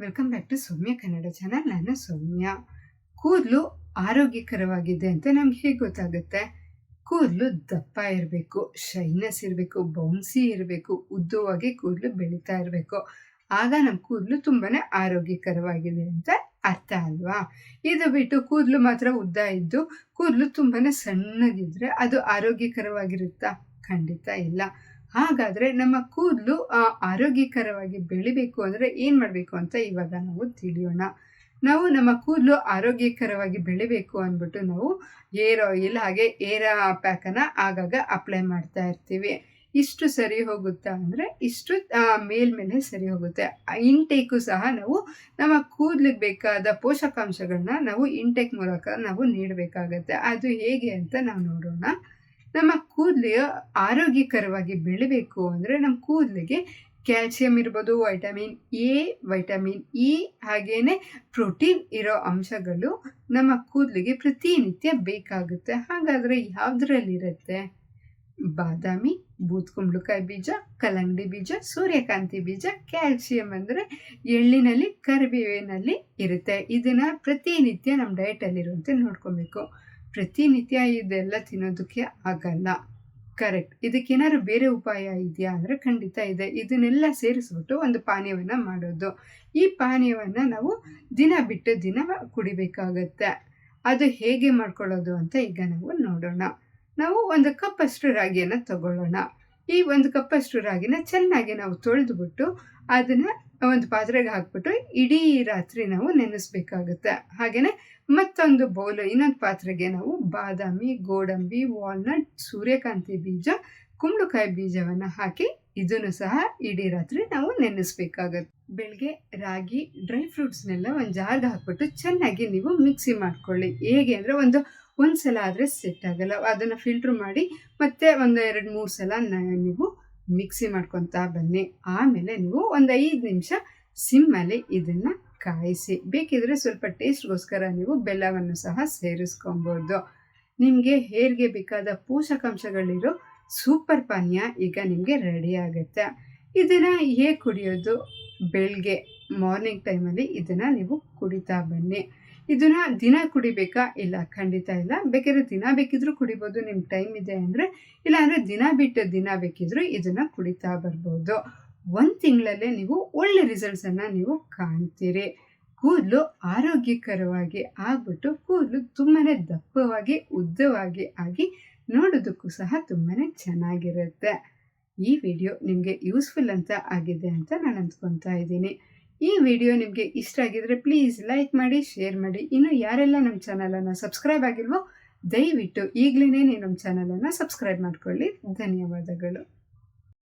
Welcome back to Soumya Kannada channel ನಾನು ಸೌಮ್ಯ. ಕೂದಲು ಆರೋಗ್ಯಕರವಾಗಿದೆ ಅಂತ ನಮ್ಗೆ ಹೇಗೆ ಗೊತ್ತಾಗುತ್ತೆ? ಕೂದಲು ದಪ್ಪ ಇರಬೇಕು ಶೈನೆಸ್ ಇರಬೇಕು ಬೌನ್ಸಿ ಇರಬೇಕು, ಉದ್ದವಾಗಿ ಕೂದಲು ಬೆಳೀತಾ ಇರಬೇಕು. ಆಗ ನಮ್ಮ ಕೂದಲು ತುಂಬಾ ಆರೋಗ್ಯಕರವಾಗಿದೆ ಅಂತ ಅರ್ಥ ಅಲ್ವಾ? ಇದು ಬಿಟ್ಟು ಕೂದಲು ಮಾತ್ರ ಉದ್ದ ಇದ್ದು, ಕೂದಲು ತುಂಬಾ ಸಣ್ಣಗಿದ್ರೆ ಅದು ಆರೋಗ್ಯಕರವಾಗಿರುತ್ತಾ? ಖಂಡಿತ ಇಲ್ಲ. ಹಾಗಾದರೆ ನಮ್ಮ ಕೂದಲು ಆರೋಗ್ಯಕರವಾಗಿ ಬೆಳಿಬೇಕು ಅಂದರೆ ಏನು ಮಾಡಬೇಕು ಅಂತ ಇವಾಗ ನಾವು ತಿಳಿಯೋಣ. ನಾವು ನಮ್ಮ ಕೂದಲು ಆರೋಗ್ಯಕರವಾಗಿ ಬೆಳಿಬೇಕು ಅಂದ್ಬಿಟ್ಟು ನಾವು ಏರ್ ಆಯಿಲ್ ಹಾಗೆ ಏರ್ ಪ್ಯಾಕನ್ನು ಆಗಾಗ ಅಪ್ಲೈ ಮಾಡ್ತಾ ಇರ್ತೀವಿ. ಇಷ್ಟು ಸರಿ ಹೋಗುತ್ತಾ ಅಂದರೆ ಇಷ್ಟು ಮೇಲ್ಮೇಲೆ ಸರಿ ಹೋಗುತ್ತೆ. ಇಂಟೇಕು ಸಹ ನಾವು ನಮ್ಮ ಕೂದಲಿಗೆ ಬೇಕಾದ ಪೋಷಕಾಂಶಗಳನ್ನ ನಾವು ಇಂಟೇಕ್ ಮೂಲಕ ನಾವು ನೀಡಬೇಕಾಗತ್ತೆ. ಅದು ಹೇಗೆ ಅಂತ ನಾವು ನೋಡೋಣ. ಕೂದಲು ಆರೋಗ್ಯಕರವಾಗಿ ಬೆಳಿಬೇಕು ಅಂದರೆ ನಮ್ಮ ಕೂದಲಿಗೆ ಕ್ಯಾಲ್ಸಿಯಂ ಇರ್ಬೋದು, ವೈಟಮಿನ್ ಎ, ವೈಟಮಿನ್ ಇ ಹಾಗೇನೆ ಪ್ರೋಟೀನ್ ಇರೋ ಅಂಶಗಳು ನಮ್ಮ ಕೂದಲಿಗೆ ಪ್ರತಿನಿತ್ಯ ಬೇಕಾಗುತ್ತೆ. ಹಾಗಾದರೆ ಯಾವುದ್ರಲ್ಲಿರುತ್ತೆ? ಬಾದಾಮಿ ಬೂದ್ಕುಂಬಳಕಾಯಿ ಬೀಜ, ಕಲ್ಲಂಗಡಿ ಬೀಜ, ಸೂರ್ಯಕಾಂತಿ ಬೀಜ, ಕ್ಯಾಲ್ಸಿಯಂ ಅಂದರೆ ಎಳ್ಳಿನಲ್ಲಿ, ಕರಿಬೇವಿನಲ್ಲಿ ಇರುತ್ತೆ. ಇದನ್ನು ಪ್ರತಿನಿತ್ಯ ನಮ್ಮ ಡಯಟಲ್ಲಿರುವಂತೆ ನೋಡ್ಕೋಬೇಕು. ಪ್ರತಿನಿತ್ಯ ಇದೆಲ್ಲ ತಿನ್ನೋದಕ್ಕೆ ಆಗಲ್ಲ. ಕರೆಕ್ಟ್ ಇದಕ್ಕೇನಾದ್ರು ಬೇರೆ ಉಪಾಯ ಇದೆಯಾ ಅಂದರೆ ಖಂಡಿತ ಇದೆ. ಇದನ್ನೆಲ್ಲ ಸೇರಿಸ್ಬಿಟ್ಟು ಒಂದು ಪಾನೀಯವನ್ನು ಮಾಡೋದು. ಈ ಪಾನೀಯವನ್ನು ನಾವು ದಿನ ಬಿಟ್ಟು ದಿನ ಕುಡಿಬೇಕಾಗತ್ತೆ. ಅದು ಹೇಗೆ ಮಾಡ್ಕೊಳ್ಳೋದು ಅಂತ ಈಗ ನಾವು ನೋಡೋಣ. ನಾವು ಒಂದು ಕಪ್ಪಷ್ಟು ರಾಗಿಯನ್ನು ತಗೊಳ್ಳೋಣ. ಈ ಒಂದು ಕಪ್ಪಷ್ಟು ರಾಗಿನ ಚೆನ್ನಾಗಿ ನಾವು ತೊಳೆದುಬಿಟ್ಟು ಅದನ್ನು ಒಂದು ಪಾತ್ರೆಗೆ ಹಾಕ್ಬಿಟ್ಟು ಇಡೀ ರಾತ್ರಿ ನಾವು ನೆನೆಸ್ಬೇಕಾಗುತ್ತೆ. ಹಾಗೆಯೇ ಮತ್ತೊಂದು ಬೌಲು ಇನ್ನೊಂದು ಪಾತ್ರೆಗೆ ನಾವು ಬಾದಾಮಿ, ಗೋಡಂಬಿ ವಾಲ್ನಟ್ ಸೂರ್ಯಕಾಂತಿ ಬೀಜ, ಕುಂಬಳಕಾಯಿ ಬೀಜವನ್ನು ಹಾಕಿ ಇದನ್ನು ಸಹ ಇಡೀ ರಾತ್ರಿ ನಾವು ನೆನೆಸ್ಬೇಕಾಗತ್ತೆ. ಬೆಳಗ್ಗೆ ರಾಗಿ ಡ್ರೈ ಫ್ರೂಟ್ಸ್ನೆಲ್ಲ ಒಂದು ಜಾರ್ಗೆ ಹಾಕ್ಬಿಟ್ಟು ಚೆನ್ನಾಗಿ ನೀವು ಮಿಕ್ಸಿ ಮಾಡ್ಕೊಳ್ಳಿ. ಹೇಗೆ ಅಂದರೆ ಒಂದು ಒಂದು ಸಲ ಆದರೆ ಸೆಟ್ ಆಗಲ್ಲ. ಅದನ್ನು ಫಿಲ್ಟ್ರ್ ಮಾಡಿ ಮತ್ತೆ ಒಂದು ಎರಡು ಮೂರು ಸಲ ನೀವು ಮಿಕ್ಸಿ ಮಾಡ್ಕೊತಾ ಬನ್ನಿ. ಆಮೇಲೆ ನೀವು ಒಂದು ಐದು ನಿಮಿಷ ಸಿಮ್ಮಲ್ಲಿ ಇದನ್ನು ಕಾಯಿಸಿ. ಬೇಕಿದ್ರೆ ಸ್ವಲ್ಪ ಟೇಸ್ಟ್ಗೋಸ್ಕರ ನೀವು ಬೆಲ್ಲವನ್ನು ಸಹ ಸೇರಿಸ್ಕೊಬೋದು. ನಿಮಗೆ ಹೇರ್ಗೆ ಬೇಕಾದ ಪೋಷಕಾಂಶಗಳಿರೋ ಸೂಪರ್ ಪಾನೀಯ ಈಗ ನಿಮಗೆ ರೆಡಿ ಆಗುತ್ತೆ. ಇದನ್ನು ಹೇಗೆ ಕುಡಿಯೋದು? ಬೆಳಗ್ಗೆ ಮಾರ್ನಿಂಗ್ ಟೈಮಲ್ಲಿ ಇದನ್ನು ನೀವು ಕುಡಿತಾ ಬನ್ನಿ. ಇದನ್ನು ದಿನ ಕುಡಿಬೇಕಾ? ಇಲ್ಲ, ಖಂಡಿತ ಇಲ್ಲ. ಬೇಕಾದ್ರೆ ದಿನ ಬೇಕಿದ್ರೂ ಕುಡಿಬೋದು, ನಿಮ್ಗೆ ಟೈಮ್ ಇದೆ ಅಂದರೆ. ಇಲ್ಲ ಅಂದ್ರೆ ದಿನ ಬಿಟ್ಟು ದಿನ ಬೇಕಿದ್ರೂ ಇದನ್ನು ಕುಡಿತಾ ಬರ್ಬೋದು. ಒಂದು ತಿಂಗಳಲ್ಲೇ ನೀವು ಒಳ್ಳೆ ರಿಸಲ್ಟ್ಸನ್ನು ನೀವು ಕಾಣ್ತೀರಿ. ಕೂದಲು ಆರೋಗ್ಯಕರವಾಗಿ ಆಗ್ಬಿಟ್ಟು ಕೂದಲು ತುಂಬಾ ದಪ್ಪವಾಗಿ, ಉದ್ದವಾಗಿ ಆಗಿ ನೋಡೋದಕ್ಕೂ ಸಹ ತುಂಬಾ ಚೆನ್ನಾಗಿರುತ್ತೆ. ಈ ವಿಡಿಯೋ ನಿಮಗೆ ಯೂಸ್ಫುಲ್ ಅಂತ ಆಗಿದೆ ಅಂತ ನಾನು ಅಂದ್ಕೊತಾ ಇದ್ದೀನಿ. ಈ ವಿಡಿಯೋ ನಿಮಗೆ ಇಷ್ಟ ಆಗಿದ್ರೆ ಪ್ಲೀಸ್ ಲೈಕ್ ಮಾಡಿ ಶೇರ್ ಮಾಡಿ. ಇನ್ನು ಯಾರೆಲ್ಲ ನಮ್ಮ ಚಾನಲನ್ನು ಸಬ್ಸ್ಕ್ರೈಬ್ ಆಗಿಲ್ವೋ, ದಯವಿಟ್ಟು ಈಗಲೇ ನೀವು ನಮ್ಮ ಚಾನಲನ್ನು ಸಬ್ಸ್ಕ್ರೈಬ್ ಮಾಡ್ಕೊಳ್ಳಿ. ಧನ್ಯವಾದಗಳು.